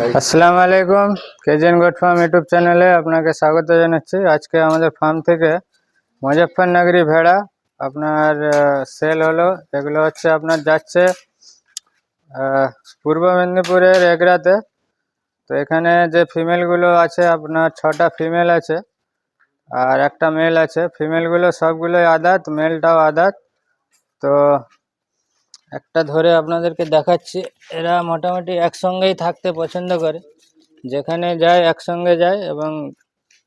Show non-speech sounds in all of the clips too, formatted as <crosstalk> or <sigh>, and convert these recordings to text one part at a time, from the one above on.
আসসালামু আলাইকুম, কেজেন goat farm YouTube চ্যানেলে আপনাকে স্বাগত জানাচ্ছি। আজকে আমাদের ফার্ম থেকে মুজফ্ফরনগরী ভেড়া, আপনার সেল হলো। এগুলো হচ্ছে আপনার যাচ্ছে পূর্ব মেদিনীপুরের এগরাতে। তো এখানে যে ফিমেলগুলো আছে, আপনার ছটা ফিমেল আছে আর একটা মেল আছে। ফিমেলগুলো সবগুলোই আদাত মেলটাও আদাত। তো একটা ধরে আপনাদেরকে দেখাচ্ছি, এরা মোটামুটি একসঙ্গেই থাকতে পছন্দ করে। যেখানে যায় একসঙ্গে যায় এবং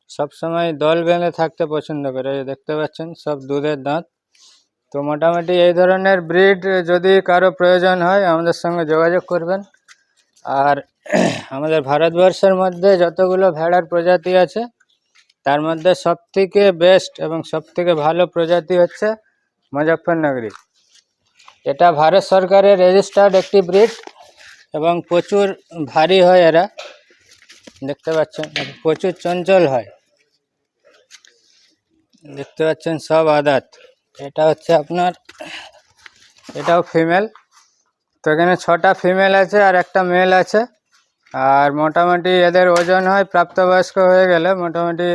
সব সময় দল বেঁধে থাকতে পছন্দ করে। দেখতে পাচ্ছেন, সব দুধের দাঁত। তো মোটামুটি এই ধরনের ব্রিড যদি কারও প্রয়োজন হয়, আমাদের সঙ্গে যোগাযোগ করবেন। আর <clears throat> আমাদের ভারতবর্ষের মধ্যে যতগুলো ভেড়ার প্রজাতি আছে, তার মধ্যে সবথেকে বেস্ট এবং সবথেকে ভালো প্রজাতি হচ্ছে মুজফ্ফরনগরী। এটা ভারত সরকারের রেজিস্টার্ড একটি ব্রিড এবং প্রচুর ভারী হয় এরা। দেখতে পাচ্ছেন, প্রচুর চঞ্চল হয়। দেখতে পাচ্ছেন সব আদাত। এটা হচ্ছে আপনার, এটাও ফিমেল তো এখানে ছটা ফিমেল আছে আর একটা মেল আছে। আর মোটামুটি এদের ওজন হয় প্রাপ্তবয়স্ক হয়ে গেলে। মোটামুটি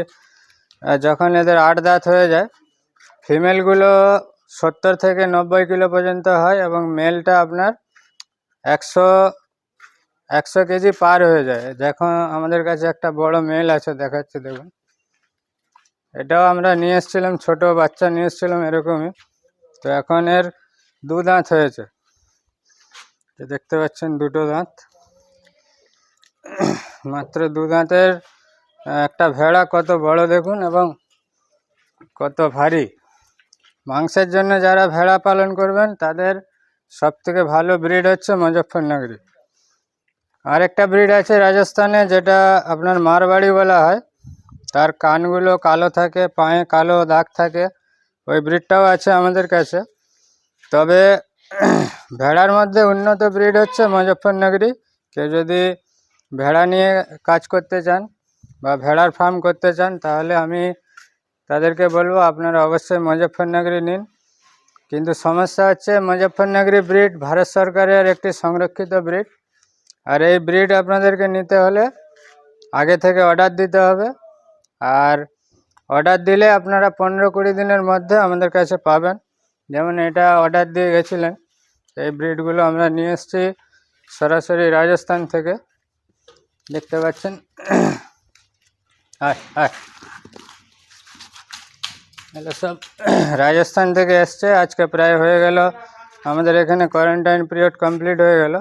যখন এদের আট দাঁত হয়ে যায় ফিমেলগুলো সত্তর থেকে নব্বই কিলো পর্যন্ত হয় এবং মেলটা আপনার একশো একশো কেজি পার হয়ে যায়। যখন আমাদের কাছে একটা বড় মেল আছে, দেখাচ্ছি, দেখুন। এটাও আমরা নিয়ে এসেছিলাম, ছোট বাচ্চা নিয়ে এসেছিলাম এরকমই। তো এখন এর দু দাঁত হয়েছে। তো দেখতে পাচ্ছেন দুটো দাঁত। মাত্র দু দাঁতের একটা ভেড়া কত বড় দেখুন এবং কত ভারী। মাংসের জন্য যারা ভেড়া পালন করবেন, তাদের সব থেকে ভালো ব্রিড হচ্ছে মুজফ্ফরনগরী। আরেকটা ব্রিড আছে রাজস্থানে, যেটা আপনার মারবাড়ি বলা হয়। তার কানগুলো কালো থাকে, পায়ে কালো দাগ থাকে। ওই ব্রিডটাও আছে আমাদের কাছে। তবে ভেড়ার মধ্যে উন্নত ব্রিড হচ্ছে মুজফ্ফরনগরী। কেউ যদি ভেড়া নিয়ে কাজ করতে চান বা ভেড়ার ফার্ম করতে চান, তাহলে আমি তাদেরকে বলব, আপনারা অবশ্যই মুজফ্ফরনগরী নিন। কিন্তু সমস্যা হচ্ছে, মুজফ্ফরনগরী ব্রিড ভারত সরকারের একটি সংরক্ষিত ব্রিড। আর এই ব্রিড আপনাদেরকে নিতে হলে আগে থেকে অর্ডার দিতে হবে। আর অর্ডার দিলে আপনারা পনেরো কুড়ি দিনের মধ্যে আমাদের কাছে পাবেন। যেমন এটা অর্ডার দিয়ে গেছিলেন, এই ব্রিডগুলো আমরা নিয়ে এসেছি সরাসরি রাজস্থান থেকে। দেখতে পাচ্ছেন? আয় আয় এগুলো সব <clears throat> রাজস্থান থেকে এসছে। আজকে প্রায় হয়ে গেল। আমাদের এখানে কোয়ারেন্টাইন পিরিয়ড কমপ্লিট হয়ে গেল।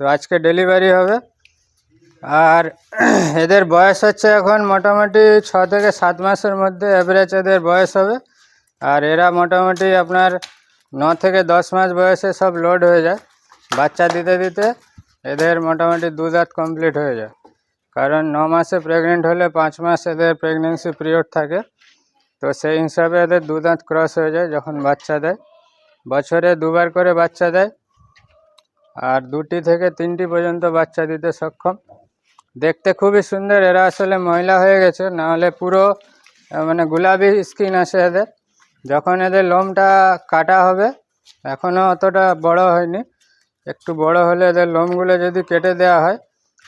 তো আজকে ডেলিভারি হবে। আর <clears throat> এদের বয়স হচ্ছে এখন মোটামুটি ছ থেকে সাত মাসের মধ্যে অ্যাভারেজ এদের বয়স হবে। আর এরা মোটামুটি আপনার ন থেকে দশ মাস বয়সে সব লোড হয়ে যায়। বাচ্চা দিতে দিতে এদের মোটামুটি দু দাঁত কমপ্লিট হয়ে যায়। কারণ ন মাসে প্রেগনেন্ট হলে পাঁচ মাস এদের প্রেগনেন্সি পিরিয়ড থাকে। তো সেই হিসাবে এদের দু দাঁত ক্রস হয়ে যায় যখন বাচ্চা দেয়। বছরে দুবার করে বাচ্চা দেয় আর দুটি থেকে তিনটি পর্যন্ত বাচ্চা দিতে সক্ষম। দেখতে খুবই সুন্দর, এরা আসলে মহিলা হয়ে গেছে নাহলে পুরো মানে গোলাপি স্কিন আসে এদের। যখন এদের লোমটা কাটা হবে এখনও অতটা বড় হয়নি। একটু বড় হলে এদের লোমগুলো যদি কেটে দেওয়া হয়,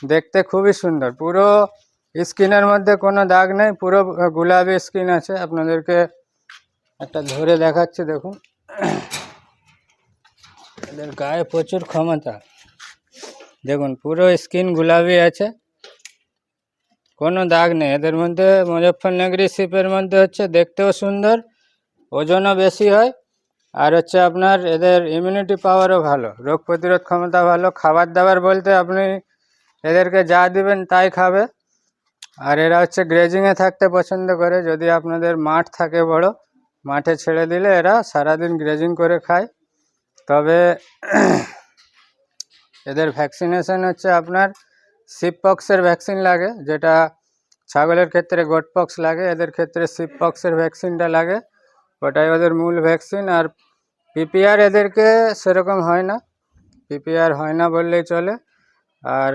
দেখতে খুবই সুন্দর, পুরো স্কিনের মধ্যে কোনো দাগ নেই, পুরো গোলাপি স্কিন আছে। আপনাদেরকে একটা ধরে দেখাচ্ছি, দেখুন। এদের গায়ে প্রচুর ক্ষমতা। দেখুন, পুরো স্কিন গোলাপি আছে। কোনো দাগ নেই। এদের মধ্যে মুজফ্ফরনগরী শিপের মধ্যে হচ্ছে দেখতেও সুন্দর, ওজনও বেশি হয়। আর হচ্ছে আপনার এদের ইমিউনিটি পাওয়ারও ভালো। রোগ প্রতিরোধ ক্ষমতা ভালো। খাবার দাবার বলতে আপনি এদেরকে যা দিবেন তাই খাবে। আর এরা হচ্ছে গ্রেজিংয়ে থাকতে পছন্দ করে। যদি আপনাদের মাঠ থাকে বড়, মাঠে ছেড়ে দিলে এরা সারাদিন গ্রেজিং করে খায়। তবে এদের ভ্যাকসিনেশন হচ্ছে আপনার সিপপক্সের ভ্যাকসিন লাগে, যেটা ছাগলের ক্ষেত্রে গোটপক্স লাগে, এদের ক্ষেত্রে সিপপক্সের ভ্যাকসিনটা লাগে। ওটাই ওদের মূল ভ্যাকসিন আর পিপিআর এদেরকে সেরকম হয় না। পিপিআর হয় না বললেই চলে। আর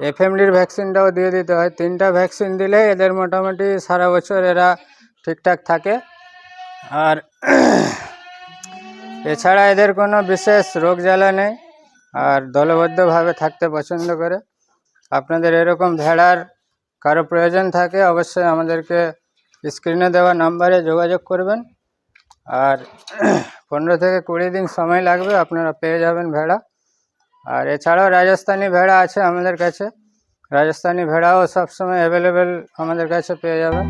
এফএমডির ভ্যাকসিনটাও দিয়ে দিতে হয়। তিনটা ভ্যাকসিন দিলে এদের মোটামুটি সারা বছর এরা ঠিকঠাক থাকে। আর <clears throat> এছাড়া এদের কোনো বিশেষ রোগ জ্বালা নেই আর দলবদ্ধভাবে থাকতে পছন্দ করে। আপনাদের এরকম ভেড়ার কারও প্রয়োজন থাকে অবশ্যই আমাদেরকে স্ক্রিনে দেওয়া নাম্বারে যোগাযোগ করবেন। আর <clears throat> পনেরো থেকে কুড়ি দিন সময় লাগবে, আপনারা পেয়ে যাবেন ভেড়া। আর এছাড়াও রাজস্থানি ভেড়া আছে আমাদের কাছে। রাজস্থানি ভেড়াও সবসময় অ্যাভেলেবেল আমাদের কাছে পেয়ে যাবেন